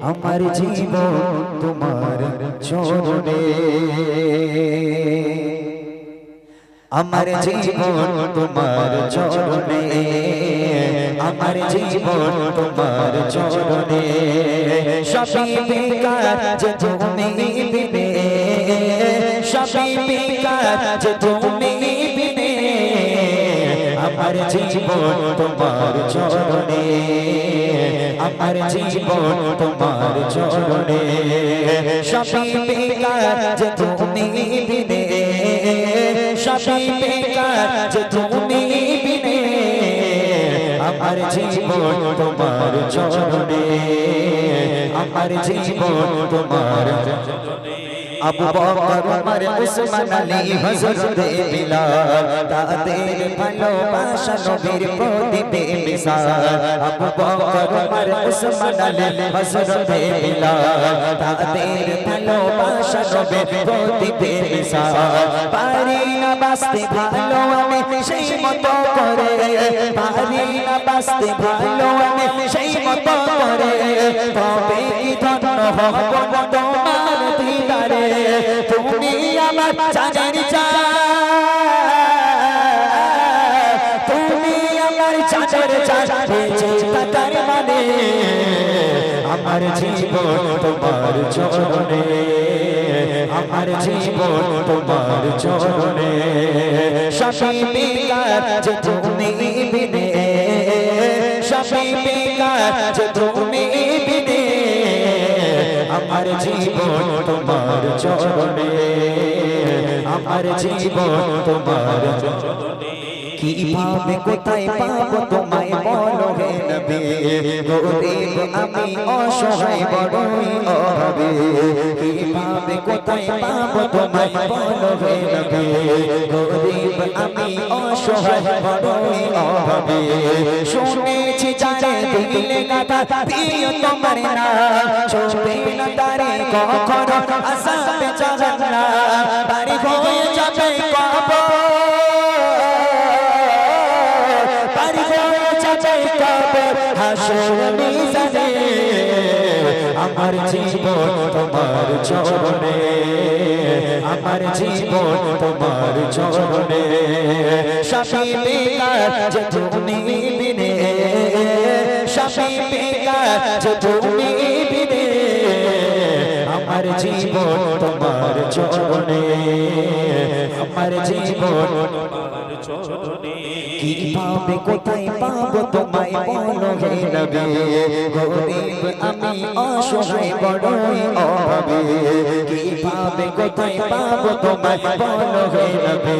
আমার জীবন তোমার চরণে। আমার জীবন তোমার চরণে। আমার জীবন তোমার চরণে। সবই বেকার যে তুমি বিনে সবই বেকার যে তুমি আমার জীবন তোমার চরণে, আমার জীবন তোমার চরণে। যে তুমি বিনে যে তুমি বিনে, আমার জীবন তোমার চরণে, আমার জীবন তোমার আবু বকর, উমর, উসমান, আলী হযরত বিলাল, তাদের ভালোবাসা নবীর প্রদীপে মিসাল আবু বকর, উমর, উসমান, আলী হযরত বিলাল, তাদের ভালোবাসা নবীর প্রদীপে মিসাল পারি না বাঁচতে ভালো আমি সেই মতো করে। পারি না বাঁচতে ভালো আমি সেই মতো করে। তবে কি ধন্য হব তোমার? তুমি আমার জানের তুমি আমার চাচার চাচে তাকার মানে আমার জীবন তোমার চরণে। আমার জীবন তোমার চরণে। সবই বেকার যে তুমি বিনে। সবই বেকার যে তুমি বিনে। আমার জীবন তোমার চরণে, আমার জীবন তোমার কীভাবে কোথায় পাবো তোমায় হে নবী? গরিব আমি অসহায় কীভাবে কোথায় তোমায় হে গরিব আমি অসহায় শুনেছি জানে দিলে গাথা প্রিয় তোমার না ছোটে না তারে কখনো আসামে যাবেন না বাড়ি হয়ে যাবে কবর পারি হয়ে যাবে হাসর মিজানে আমার জীবন তোমার চরণে আমার জীবন তোমার চরণে সবই বেকার যে তুমি বেকার যে তুমি বিনে আমার জীবন তোমার চরণে আমার জীবন কীভাবে কোথায় পাবো, তোমায় বলো হে নবী? গরিব আমি অসহায়, বড়ই অভাবে। কীভাবে কোথায় পাবো, তোমায় বলো হে নবী?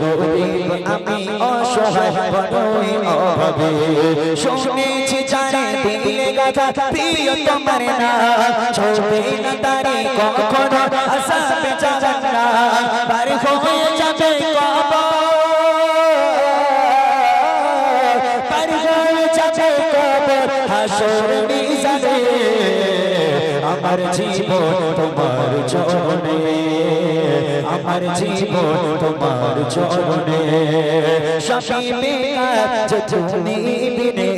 গরিব আমি অসহায়, বড়ই অভাবে। শুনেছি জানে দিলে গাথা প্রিয় তোমার না। ছোটে না তারে কখনো আসামে যাবেন না বাড়ি হয়ে যাবে কবর। আমার জীবন তোমার চরণে আমার জীবন তোমার চরণে বেকার যে তুমি বিনে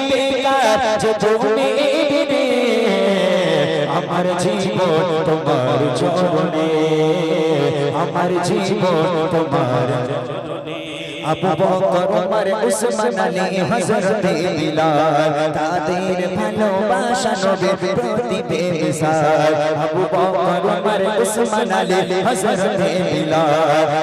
বেকার যে তুমি বিনে আমার জীবন তোমার চরণে আমার জীবন তোমার আবু বকর, উমর, উসমান, আলী, হযরত বিলাল, তাদের ভালোবাসা নবীর প্রদীপে মিসাল আবু বকর, উমর, উসমান, আলী, হযরত বিলাল,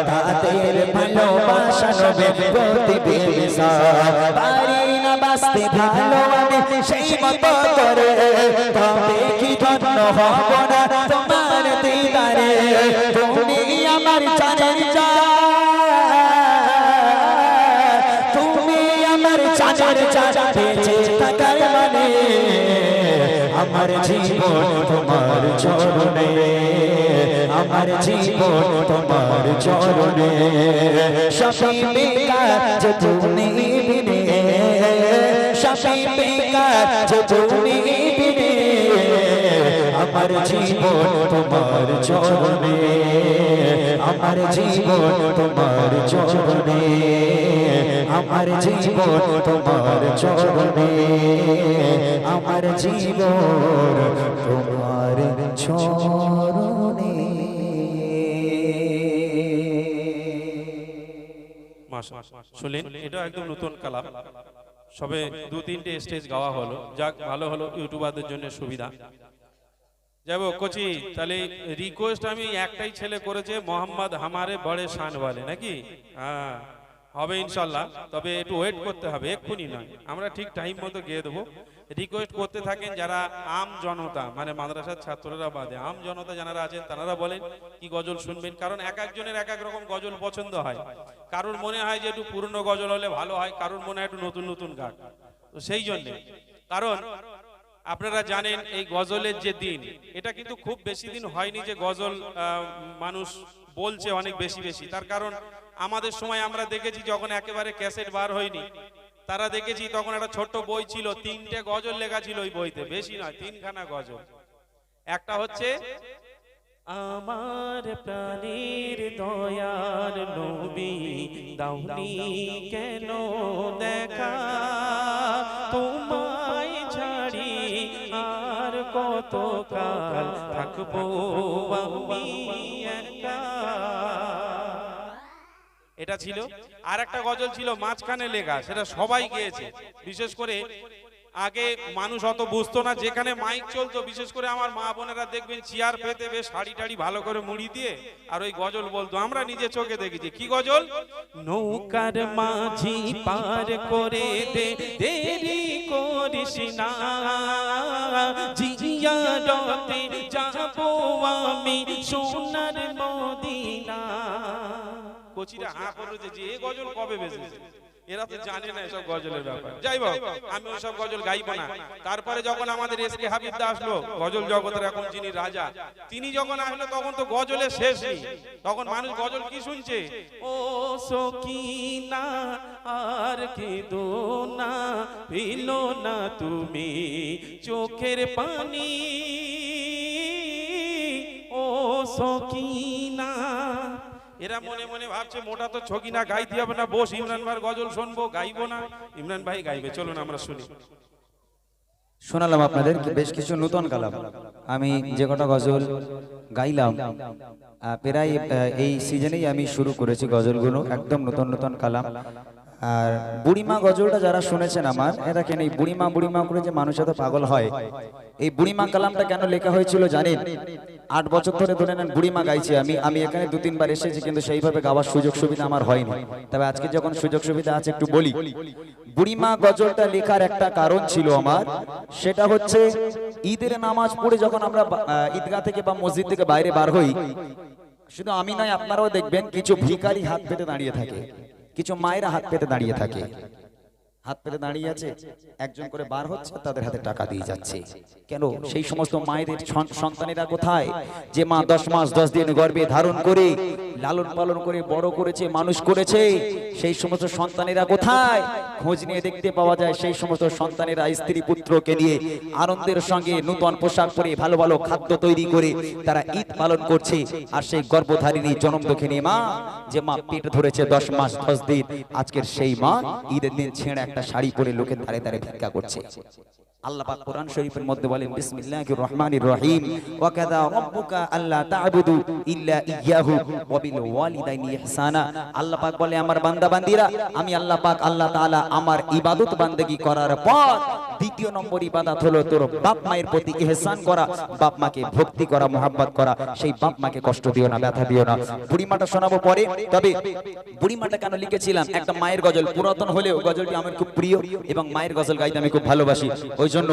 তাদের ভালোবাসা নবীর প্রদীপে মিসাল পারি না বাঁচতে ভালো আমি সেই মতো করে, তবে কি ধন্য হব না তোমার দিদারে? চাচা বেঁচে থাকার মানে আমার জীবন তোমার চরণে, আমার জীবন তোমার চরণে। সবই বেকার যে তুমি বিনে সবই বেকার যে তুমি আমার জীবন তোমার চরণে, আমার জীবন তোমার চরণে, আমার জীবন তোমার চরণে, আমার জীবন তোমার চরণে। শুনলেন এটা একদম নতুন কালাম। সবে দু তিনটে স্টেজ গাওয়া হলো, যাক, ভালো হলো, ইউটিউবারদের জন্য সুবিধা। যাব কোচি তাহলে রিকোয়েস্ট আমি একটাই ছেলে করেছে মোহাম্মদ হামারে বড়ে শান বলে নাকি? হ্যাঁ হবে ইনশাল্লাহ। তবে একটু ওয়েট করতে হবে এক্ষুনি নয়। আমরা ঠিক টাইম মতো গিয়ে দেবো। রিকোয়েস্ট করতে থাকেন যারা আম জনতা মানে মাদ্রাসার ছাত্ররা বাদে আম জনতা যারা আছেন তারা বলেন কি গজল শুনবেন? কারণ এক একজনের এক এক রকম গজল পছন্দ হয়। কারোর মনে হয় যে একটু পুরনো গজল হলে ভালো হয় কারোর মনে হয় একটু নতুন নতুন গান। তো সেই জন্যে কারণ আপনারা জানেন এই গজলের যে দিন, এটা কিন্তু খুব বেশি দিন হয়নি যে গজল মানুষ বলছে অনেক বেশি বেশি। তার কারণ আমাদের সময় আমরা দেখেছি যখন একেবারে ক্যাসেট বার হয়নি, তারা দেখেছি তখন একটা ছোট্ট বই ছিল, তিনটে গজল লেখা ছিল ওই বইতে, বেশি নয়, তিনখানা গজল। একটা হচ্ছে, আমার প্রাণীর দয়ার নবী দাউনি কেন দেখা? আর কত কাল থাকব এটা ছিল। আর একটা গজল ছিল, মাঝখানে লেখা, সেটা সবাই গেয়েছে। বিশেষ করে আগে মানুষ অত বুঝতো না, যেখানে মাইক চলতো, বিশেষ করে আমার মা বোনেরা দেখবেন চেয়ার পেতে বেশ শাড়ি টাড়ি ভালো করে মুড়ি দিয়ে আর ওই গজল বলতো। আমরা নিজে চোখে দেখেছি। কি গজল? নৌকার মাঝি পার করে দে, দেরি করিস না। আমি সোনার মদিনা। কোচিরা হা করল যে এ গজল কবে বেজেছে? এরা তো জানে না এসব গজলের ব্যাপার। যাই হোক আমি ওইসব গজল গাইবো না। তারপরে যখন আমাদের এস কে হাবিবদা আসলো গজল জগতের এখন যিনি রাজা তিনি যখন আসলো তখন তো গজলের শেষ নেই। তখন মানুষ গজল কি শুনছে? ও সকিনা আর কে না পিলো না তুমি চোখের পানি। ও সকিনা এরা মনে মনে ভাবছে, মোটা তো ছকি না, গাইতে হবে না, বস, ইমরান ভাই গজল শুনব, গাইবো না। ইমরান ভাই গাইবে, চলুন আমরা শুনি। শোনালাম আপনাদের বেশ কিছু নতুন কালাম। আমি যে কটা গজল গাইলাম প্রায় এই সিজনেই আমি শুরু করেছি গজলগুলো, একদম নতুন নতুন কালাম। আর বুড়িমা গজলটা যারা শুনেছেন আমার দেখেন এই বুড়িমা বুড়িমা করে যে মানুষ এত পাগল হয়, এই বুড়িমা কালামটা কেন লেখা হয়েছিল জানেন? আট বছর ধরে ধরে নেন বুড়িমা গাইছি আমি আমি এখানে দু তিনবার এসেছি কিন্তু সেইভাবে গাওয়ার সুযোগ সুবিধা আমার হয়নি। তবে আজকে যখন সুযোগ সুবিধা আছে একটু বলি, বুড়িমা গজলটা লেখার একটা কারণ ছিল আমার, সেটা হচ্ছে ঈদের নামাজ পড়ে যখন আমরা ঈদগাহ থেকে বা মসজিদ থেকে বাইরে বার হই, শুধু আমি নয়, আপনারাও দেখবেন কিছু ভিখারি হাত পেতে দাঁড়িয়ে থাকে। কিছু মায়েরা হাত পেতে দাঁড়িয়ে থাকে। হাত পেতে দাঁড়িয়ে আছে একজন করে বার হচ্ছে তাদের হাতে টাকা দিয়ে যাচ্ছে। কেন? সেই সমস্ত মায়েদের সন্তানেরা কোথায়? যে মা দশ মাস দশ দিন গর্ভে ধারণ করে লালন পালন করে বড় করেছে মানুষ করেছে সেই সমস্ত সন্তানেরা কোথায়? খোঁজ নিয়ে দেখতে পাওয়া যায় সেই সমস্ত সন্তানেরা স্ত্রী পুত্রকে নিয়ে আনন্দের সঙ্গে নূতন পোশাক পরে ভালো ভালো খাদ্য তৈরি করে তারা ঈদ পালন করছে আর সেই গর্ভধারিণী জনম দক্ষিণী মা যে মা পেট ধরেছে দশ মাস দশ দিন আজকের সেই মা ঈদের দিন ছেঁড়ে একটা শাড়ি পরে লোকের ধারে ধারে ভিক্ষা করছে। আল্লাহ পাক কোরআন শরীফের মধ্যে বলেন বিসমিল্লাহির রহমানির রহিম। ওয়া কাযা রাব্বুকা আল্লা তা'বুদু ইল্লা ইয়্যাহু ওয়া বিল ওয়ালিদাইনি ইহসানা। আল্লাহ পাক বলে আমার বান্দা বান্দিরা আমি আল্লাহ পাক আল্লাহ তাআলা আমার ইবাদত বান্দেগি করার পর দ্বিতীয় নম্বর ইবাদত হলো তোর বাপ মায়ের প্রতি ইহসান করা বাপ মাকে ভক্তি করা মোহাব্বত করা। সেই বাপ মাকে কষ্ট দিও না ব্যথা দিও না। বুড়িমাটা শোনাবো পরে তবে বুড়িমাটা কেন লিখেছিলাম? একটা মায়ের গজল পুরাতন হলেও গজলটি আমার খুব প্রিয় এবং মায়ের গজল গাইতে আমি খুব ভালোবাসি। ওই জন্য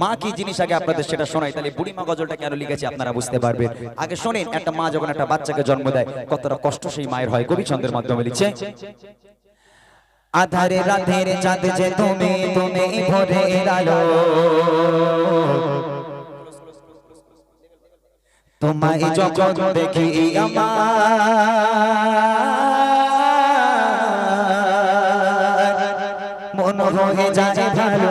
মা কি জিনিস আগে আপনাদের সেটা শোনাই। তাহলে বুড়িমা গজলটা কেন লিখেছি আপনারা বুঝতে পারবেন। আগে শোনেন, একটা মা যখন একটা বাচ্চাকে জন্ম দেয়, কতটা কষ্ট সেই মায়ের হয়। কবি ছন্দের মাধ্যমে লিখছে, আধারে রাতের চাঁদ যে তুমি তুমি ভোরে আলো তোমায় যখন দেখি আমার, মন হয়ে যায় ভালো।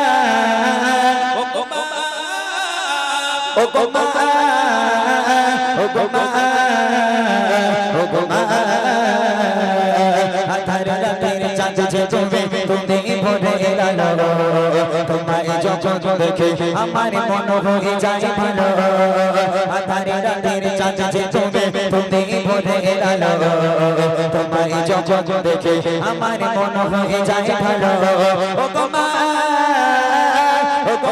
ও গো মা ও গো মা ও গো মা আধার রাতের দেখে আমার মন হয়ে যায় ভালো। আধার রাতের চাঁদ যে তুমি তুমি ভরে গেল তোমায় যখন দেখে আমার মন হয়ে যায় ভালো। ও গো মা ও গো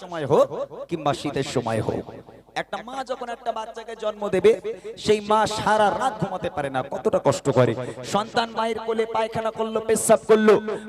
সময় হোক কিংবা শীতের সময় হোক। একটা মা যখন একটা বাচ্চাকে জন্ম দেবে, সেই মা সারা রাত ঘুমাতে পারে না, কতটা কষ্ট করে। সন্তান মায়ের কোলে পায়খানা করল, পেশাব করল,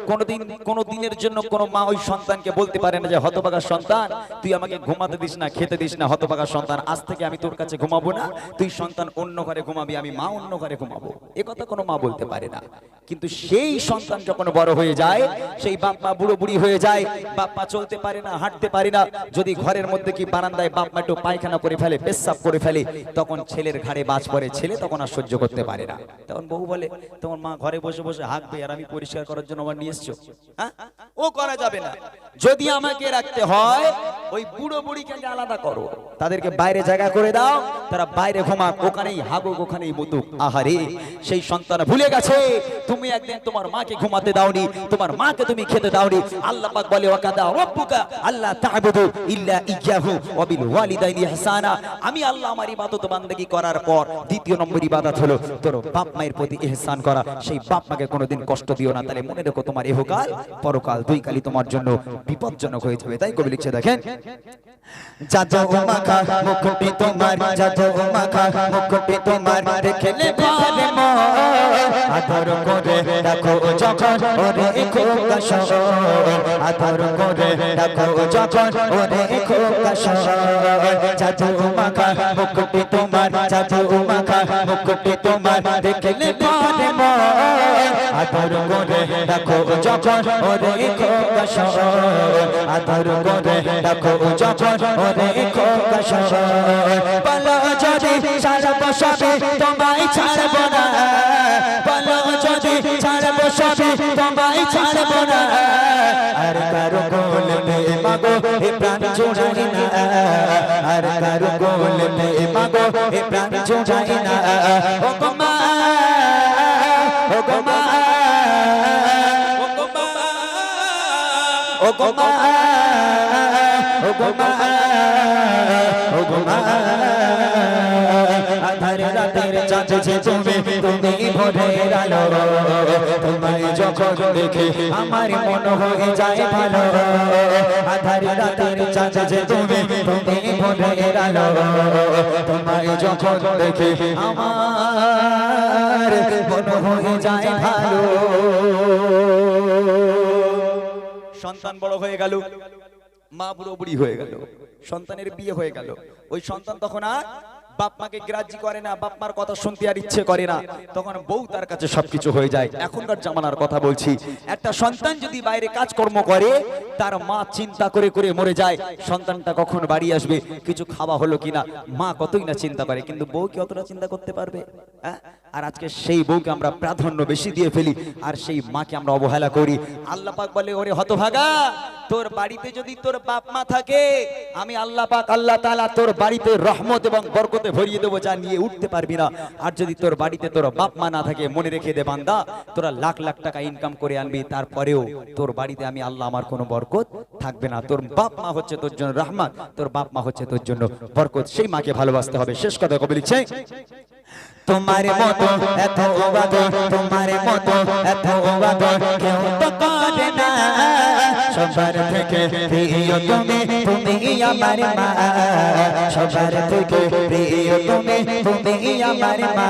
কোনোদিন কোনো দিনের জন্য কোনো মা ওই সন্তানকে বলতে পারে না যে হতবাগা সন্তান, তুই আমাকে ঘুমাতে দিস না, খেতে দিস না হতবাগা সন্তান, আজ থেকে আমি তোর কাছে ঘুমাবো না, তুই সন্তান অন্য ঘরে ঘুমাবি, আমি মা অন্য ঘরে ঘুমাবো। এ কথা কোনো মা বলতে পারে না। কিন্তু সেই সন্তান যখন বড় হয়ে যায়, সেই বাপ মা বুড়ো বুড়ি হয়ে যায়, বাপ মা চলতে পারে না, হাঁটতে পারে না। যদি ঘরের মধ্যে কি বারান্দায় বাপ মা একটু পায়খানা করে ফেলে, পেশাব করে ফেলে, তখন ছেলের ঘাড়ে বাজ পড়ে, ছেলে তখন আর সহ্য করতে পারে না। তখন বউ বলে, তোমার মা ঘরে বসে বসে হাঁকবে আর আমি পরিষ্কার করার জন্য আমার নিয়ে এসছো? হ্যাঁ? ও করা যাবে না। যদি আমাকে রাখতে হয়, ওই বুড়ো বুড়িকে আলাদা করো। তাদেরকে বাইরে জায়গা করে দাও, তারা বাইরে ঘুমাক, ওখানেই হাগুক, ওখানেই মুতুক। আহারে, সেই সন্তান ভুলে গেছে। তুমি একদিন তোমার মাকে ঘুমাতে দাওনি, তোমার মাকে তুমি খেতে দাওনি। আল্লাহ পাক বলে, ওয়াকাদা রব্বুকা আল্লাহ তা'বুদু ইল্লা ইয়াহু ওয়া বিল ওয়ালিদাইনি ইহসানা আমি আল্লাহ আমার ইবাদত বান্দেগি করার পর দ্বিতীয় নম্বর ইবাদত হলো তোর বাপ মায়ের প্রতি ইহসান করা সেই বাপ মাকে কোনোদিন কষ্ট দিও না তাহলে মনে রেখো তোমার ইহকাল পরকাল দুই কালই তোমার জন্য বিপজ্জনক হয়ে যাবে তাই কবি লিখছে দেখেন যাজো মাখা মুকুটি তোমার যাজো মাখা মুকুটি তোমার দেখলে ভারে মন আদর করে দেখো যখন, ওরে খোকা আদর করে দেখো যখন, ওরে খোকা যাজো মাখা, মুকুটি তোমার যাজো মাখা, মুকুটি তোমার, দেখলে মন। আদর করে দেখো যখন, ওরে খোকা আদর করে দেখো যখন, ওরে খোকা বলো যদি ছাড়বো সবে তোমায় ছাড়বো না ছাড়বো সবে তোমায় ছাড়বো না। আর কারও গোল মে মাগো, এ প্রাণ জোড়াই না। আর কারও গোল মে মাগো, এ প্রাণ জোড়াই না। ও গো মা, ও গো মা, ও গো মা, ও গো মা, ও গো মা। ও গো মা আধারে সন্তান বড় হয়ে গেল, মা বুড়ো বুড়ি হয়ে গেল, সন্তানের বিয়ে হয়ে গেল। ওই সন্তান তখন আর বাপ মাকে গ্রাহ্য করে না বাপ মার কথা শুনতে আর ইচ্ছে করে না। তখন বউ তার কাছে সবকিছু হয়ে যায়। এখনকার জামানার কথা বলছি। একটা সন্তান যদি বাইরে কাজকর্ম করে, তার মা চিন্তা করে করে মরে যায়। সন্তানটা কখন বাড়ি আসবে, কিছু খাওয়া হলো কিনা, মা কতই না চিন্তা করে, কিন্তু বউ কি অতটা চিন্তা করতে পারবে? হ্যাঁ? আর আজকে সেই বউকে আমরা প্রাধান্য বেশি দিয়ে ফেলি, আর সেই মাকে আমরা অবহেলা করি। আল্লাহ পাক বলে, ওরে হতভাগা, তোর বাড়িতে যদি তোর বাপ মা থাকে, আমি আল্লাহ পাক, আল্লাহ তাআলা তোর বাড়িতে রহমত এবং বরকতে ভরিয়ে দেবো যা নিয়ে উঠতে পারবি না। আর যদি তোর বাড়িতে তোর বাপ মা না থাকে, মনে রেখে দে বান্দা, তোরা লাখ লাখ টাকা ইনকাম করে আনবি, তারপরেও তোর বাড়িতে আমি আল্লাহ আমার কোনো বরকত থাকবে না। তোর বাপ মা হচ্ছে তোর জন্য রহমান তোর বাপ মা হচ্ছে তোর জন্য বরকত। সেই মাকে ভালোবাসতে হবে। শেষ কথা কবি লিখছে তোমার মতো এত ওবাদর তোমার মতো এত ওবাদর কেউ তো করে না। সবার থেকে প্রিয় তুমি তুমি আমার মা। সবার থেকে প্রিয় তুমি তুমি আমার মা।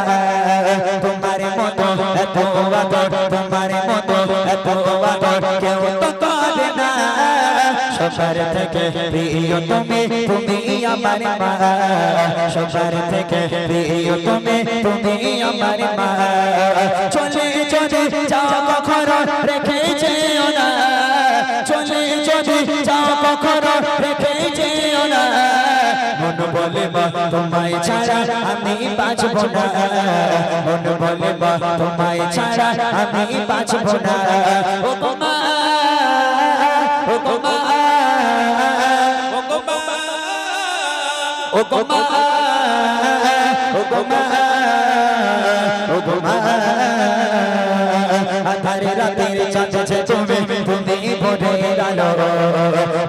তোমার মতো এত ওবাদর তোমার মতো এত ওবাদর কেউ তো সবার থেকে প্রিয় তুমি তুমি আমার মা। সবার থেকে প্রিয় তুমি তুমি আমার মা। চলে চলে যাও কখনো রেখে যেও না। চলে চলে যাও কখনো রেখে যেও না। মন বলে মা, তোমায় ছাড়া আমি বাঁচব না। মন বলে মা, তোমায় ছাড়া আমি বাঁচব না। ও গো ও গো মা ও গো মা ও গো মা আধারে রাতের চাঁদে তুমি তুমি ভরে আলো।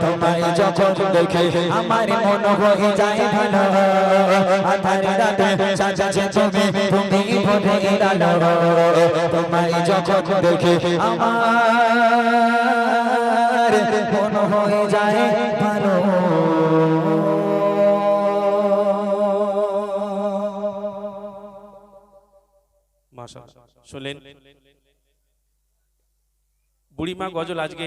তোমায় যখন দেখে আমার মন হয়ে যায় ভালো। আধারে রাতে চাঁদে তুমি তুমি ভরে আলো। তোমায় যখন দেখে আমার মন হয়ে যায় ভালো। মাশাআল্লাহ শুনলেন বুড়িমা গজল আজকে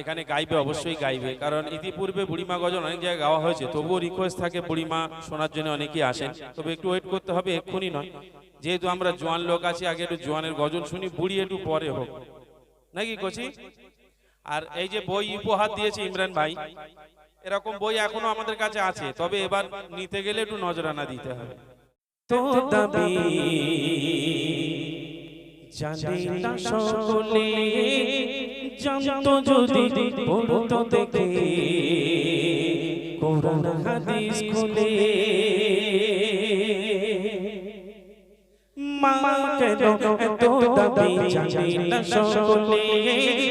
এখানে গাইবে, অবশ্যই গাইবে। কারণ ইতিপূর্বে বুড়িমা গজল অনেক জায়গায় গাওয়া হয়েছে, তবুও রিকোয়েস্ট থাকে বুড়িমা শোনার জন্য অনেকেই আসেন। তবে একটু ওয়েট করতে হবে, এক্ষুনি নয়। যেহেতু আমরা জোয়ান লোক আছি, আগে একটু জোয়ানের গজল শুনি, বুড়ি একটু পরে হোক। নাকি কচি? আর এই যে বই উপহার দিয়েছে ইমরান ভাই, এরকম বই এখনও আমাদের কাছে আছে, তবে এবার নিতে গেলে একটু নজরানা দিতে হবে। তো দাবি জানি না সকলে। জানতো যদি পড়তো দেখে। কোরআন হাদিস খুলে। মা কেন এত দাবি জানি না সকলে।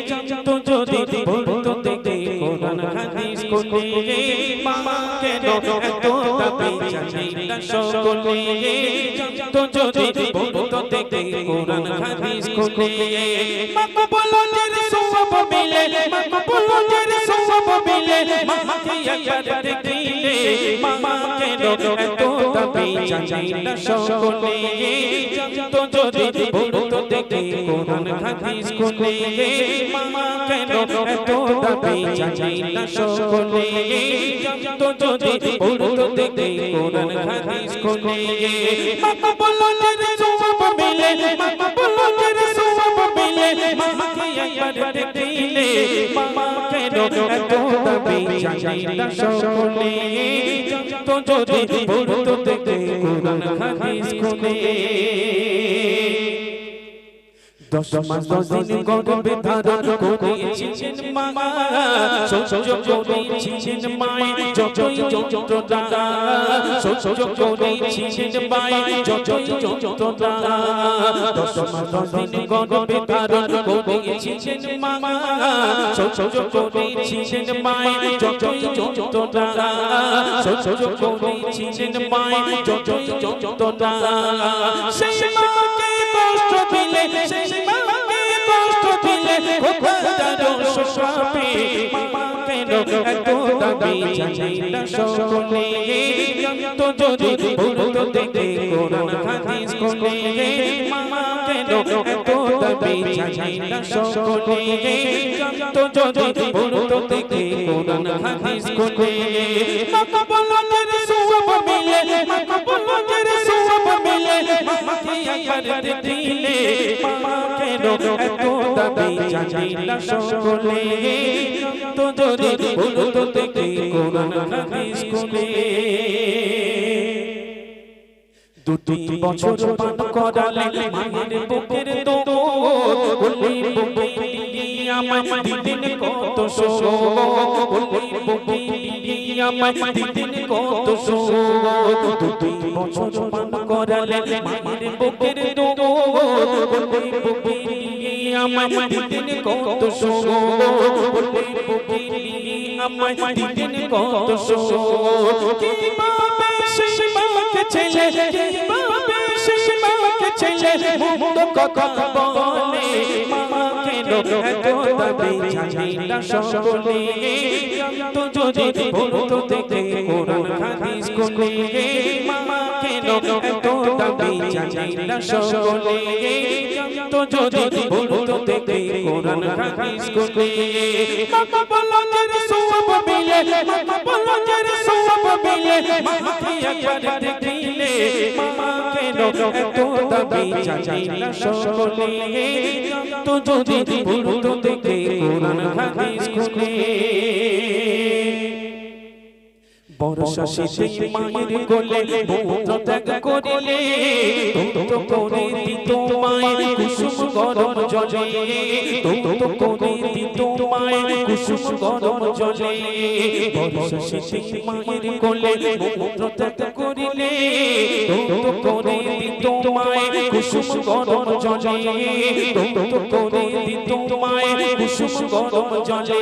জানতো যদি পড়তো দেখে। কোরআন হাদিস খুলে মা কেন এত দাবি জানি না সকলে জানতো যদি পড়তো দেখে কোরআন হাদিস খুলে মা বলো যে সওয়াব মিলে মা বলো যে সওয়াব মিলে মা একবার দেখিলে মা কেন এত দাবি জানি না সকলে জানতো যদি পড়তো দেখে কোরআন হাদিস খুলে মা কেন এত দাবি জানি না সকলে জানতো যদি পড়তো দেখে, কোরআন, হাদিস, খুলে। মা বলো যে সওয়াব মিলে মা বলো মিলে। মা কে একবার দেখিলে মা কেন এত দাবি জানি না জানতো যদি পড়তো দেখে, কোরআন, হাদিস, খুলে। দশ মাস দশ দিন গর্ভে ধারণ করেছিলেন মা সহ্য করেছিলেন মায় যতই যন্ত্রণা সহ্য করেছিলেন মায় যতই যন্ত্রণা দশ মাস দশ দিন গর্ভে ধারণ করেছিলেন মা সহ্য করেছিলেন মায় যতই যন্ত্রণা সহ্য করেছিলেন মায় যতই যন্ত্রণা সেই মাকে কষ্ট দিলে সেই মা কেন এত দাবি জানি না সকলে। তো যদি বলতো দেখে কোরআন হাদিস কোলে না সকলে। তো যদি বলতো দেখে কোরআন হাদিস কোলে মা বলো সওয়াব মিলে মা বলো যে সওয়াব মিলে মা কে একবার দিলে মা কেন এত দাবি জানি না সকলে তো যদি বলতো দেখে কোরআন হাদিস কোলে দুটি বছর পান করালে মায়ের বুকের তো বলি বুকে আমায় দিদিন কত সো বলি বুকে আমায় দিদিন কত সো দুটি বছর পান করালে মায়ের বুকের তো বলি বুকে আমায় দিদিন কত সো বলি বুকে আমায় দিদিন কত সো কি পাবে সেই মাকে ছেলে কীভাবে কথা বলে মা কেন এত দাবি জানি না সকলে। তো যদি বলতো দেখে কোরআন হাদিস কোলে মা কেন এত দাবি জানি না সকলে। তো যদি বলতো দেখে কোরআন হাদিস কোলে মাকা বলো যে সওয়াব মিলে মাকা বলো যে সওয়াব মিলে মাকে একবার দেখিলে মা কেন এত দাবি না সকলে তো যদি বলতো দেখে কোরআন হাদিস কোলে বর্ষা শীতে মায়ের কোলে মূত্র ত্যাগ করিলে তো করে দিত মায়ের কুসুম গরম জলে। তো করে দিত মায়ের কুসুম গরম জলে। বর্ষা শীতে মায়ের কোলে মূত্র ত্যাগ করিলে তো করে দিত মায়ের কুসুম গরম জলে। তো করে দিত মায়ের কুসুম গরম জলে।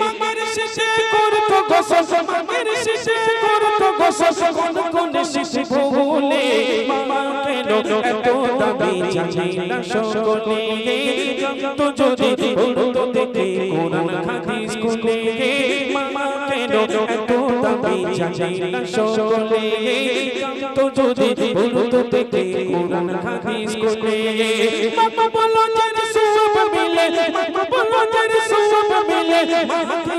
মামার শেষে করতো গোসল মামার শেষে করতো গোসল কোন কোন শিশু ভুলে মামা কেন এত দাবি জানি না সকলে তো যদি বলতো দেখে কোরআন হাদিস কোলে মামা কেন এত দাবি জানি না সকলে তো যদি বলতো দেখে কোরআন হাদিস কোলে মামা বলো যে সওয়াব মিলে, মামা বলো যে সওয়াব মিলে মাকে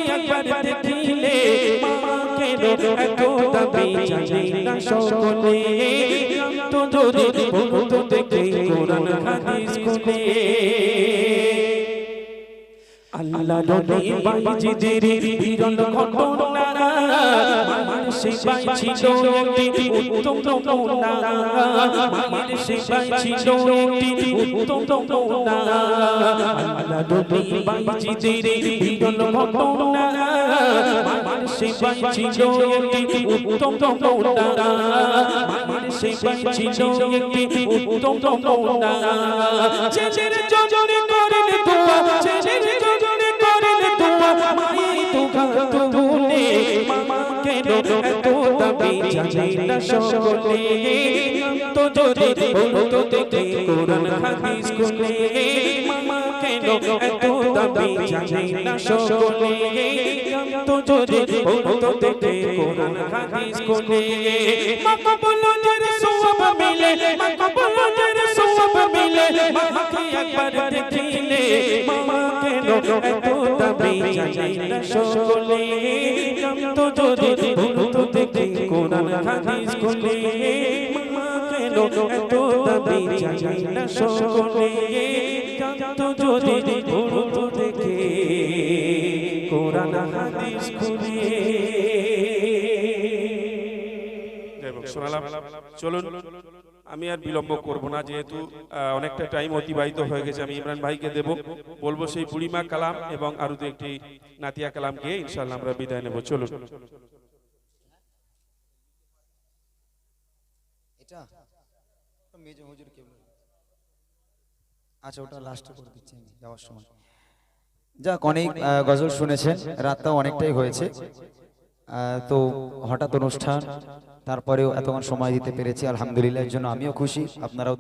এত দাবি জানি না সকলে তো যদি বলতো দেখে কোরআন হাদিস কোলে আল্লাহ নবী বাইজিদের বিরল ঘটনা মায়ের সেবাই ছিল একটি উত্তম নমুনা মায়ের সেবাই ছিল একটি উত্তম নমুনা আল্লাহ নবী বাইজিদের বিরল ঘটনা মায়ের সেবাই ছিল একটি উত্তম নমুনা মায়ের ছিল একটি উত্তম নমুনা জজরে জানি না সকলে তো যদি বলতো দেখে কোরআন হাদিস কোলে মামা কেন এত দাবি জানি না সকলে তো যদি বলতো দেখে কোরআন হাদিস কোলে মাকা বলো যে সওয়াব মিলে মাকা বলো যে সওয়াব মিলে মাকে একবার দেখিলে মামা কেন এত দাবি জানি না সকলে তো যদি বলতো চলুন, আমি আর বিলম্ব করব না, যেহেতু অনেকটা টাইম অতিবাহিত হয়ে গেছে, আমি ইমরান ভাইকে দেব। বলব সেই বুড়িমা কালাম এবং আরও দু একটি নাতিয়া কালাম গিয়ে ইনশাল্লাহ আমরা বিদায় নেব। চলুন এটা মেজো হুজুরকে আচ্ছা ওটা লাস্টে করে দিচ্ছি আমি, যাওয়ার সময়। যাক, অনেক গজল শুনেছেন, রাতটাও অনেকটাই হয়েছে। তো হঠাৎ অনুষ্ঠান, তারপরেও এতক্ষণ সময় দিতে পেরেছি, আলহামদুলিল্লাহ, এর জন্য আমিও খুশি। আপনারাও